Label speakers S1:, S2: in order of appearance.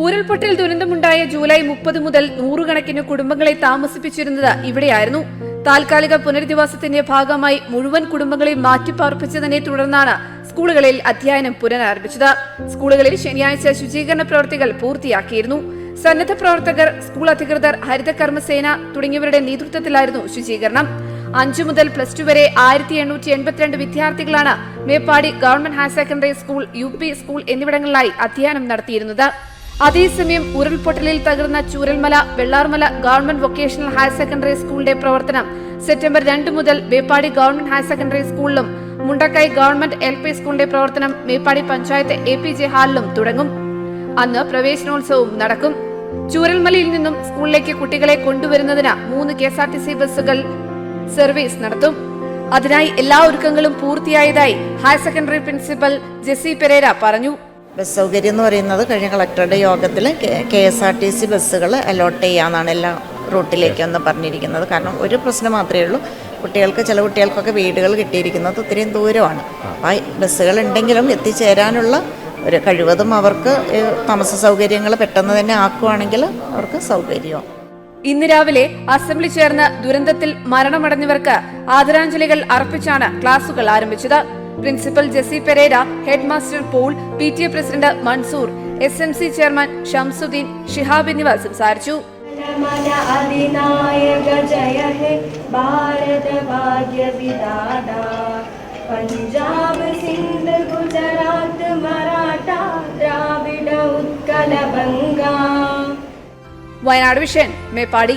S1: ഉരുൾപൊട്ടൽ ദുരന്തമുണ്ടായ ജൂലൈ മുപ്പത് മുതൽ നൂറുകണക്കിന് കുടുംബങ്ങളെ താമസിപ്പിച്ചിരുന്നത് ഇവിടെയായിരുന്നു. താൽക്കാലിക പുനരധിവാസത്തിന്റെ ഭാഗമായി മുഴുവൻ കുടുംബങ്ങളെയും മാറ്റിപ്പാർപ്പിച്ചതിനെ തുടർന്നാണ് സ്കൂളുകളിൽ അധ്യയനം പുനരാരംഭിച്ചത്. സ്കൂളുകളിൽ ശനിയാഴ്ച ശുചീകരണ പ്രവർത്തികൾ പൂർത്തിയാക്കിയിരുന്നു. സന്നദ്ധ പ്രവർത്തകർ സ്കൂൾ അധികൃതർ ഹരിതകർമ്മസേന തുടങ്ങിയവരുടെ നേതൃത്വത്തിലായിരുന്നു ശുചീകരണം. അഞ്ചു മുതൽ പ്ലസ് ടു വരെ ആയിരത്തി എണ്ണൂറ്റി എൺപത്തിരണ്ട് വിദ്യാർത്ഥികളാണ് Meppadi government higher secondary school U school എന്നിവിടങ്ങളിലായി അധ്യയനം നടത്തിയിരുന്നത്. അതേസമയം ഉരുൾപൊട്ടലിൽ തകർന്ന Chooralmala Vellarmala government vocational higher secondary സ്കൂളിന്റെ പ്രവർത്തനം സെപ്റ്റംബർ രണ്ട് മുതൽ മേപ്പാടി ഗവൺമെന്റ് ഹയർ സെക്കൻഡറി സ്കൂളിലും മുണ്ടക്കൈ ഗവൺമെന്റ് എൽ പി സ്കൂളിന്റെ പ്രവർത്തനം Meppadi panchayat A P J ഹാളിലും തുടങ്ങും. അന്ന് പ്രവേശനോത്സവം നടക്കും. ചൂരൽമലയിൽ നിന്നും സ്കൂളിലേക്ക് കുട്ടികളെ കൊണ്ടുവരുന്നതിന് മൂന്ന് K S R T C ബസ്സുകൾ സർവീസ് നടത്തും. അതിനായി എല്ലാ ഒരുക്കങ്ങളും പൂർത്തിയായതായി higher secondary principal Jessy Pereira പറഞ്ഞു.
S2: ബസ് സൗകര്യം എന്ന് പറയുന്നത് കഴിഞ്ഞ കളക്ടറുടെ യോഗത്തിൽ K S R T C ബസ്സുകൾ അലോട്ട് ചെയ്യാമെന്നാണ് എല്ലാ റൂട്ടിലേക്കൊന്ന് പറഞ്ഞിരിക്കുന്നത്. കാരണം ഒരു പ്രശ്നം മാത്രമേ ഉള്ളൂ. കുട്ടികൾക്ക് ചില കുട്ടികൾക്കൊക്കെ വീടുകൾ കിട്ടിയിരിക്കുന്നത് ഒത്തിരിയും ദൂരമാണ്. ആ ബസ്സുകൾ ഉണ്ടെങ്കിലും എത്തിച്ചേരാനുള്ള ഒരു കഴിവതും അവർക്ക് താമസ സൗകര്യങ്ങൾ പെട്ടെന്ന് തന്നെ ആക്കുവാണെങ്കിൽ അവർക്ക് സൗകര്യമാണ്
S1: ഇന്ന് രാവിലെ അസംബ്ലി ചേർന്ന് ദുരന്തത്തിൽ മരണമടഞ്ഞവർക്ക് ആദരാഞ്ജലികൾ അർപ്പിച്ചാണ് ക്ലാസുകൾ ആരംഭിച്ചത്. Principal Jessy Pereira head master Paul P T A president Mansoor S M C chairman Shamsuddin Shihab എന്നിവർ സംസാരിച്ചു.
S3: പഞ്ചാബ് സിന്ധ് ഗുജറാത്ത് മറാഠ ദ്രാവിഡ ഉത്കല
S1: വയനാട് വിഷൻ മേപ്പാടി.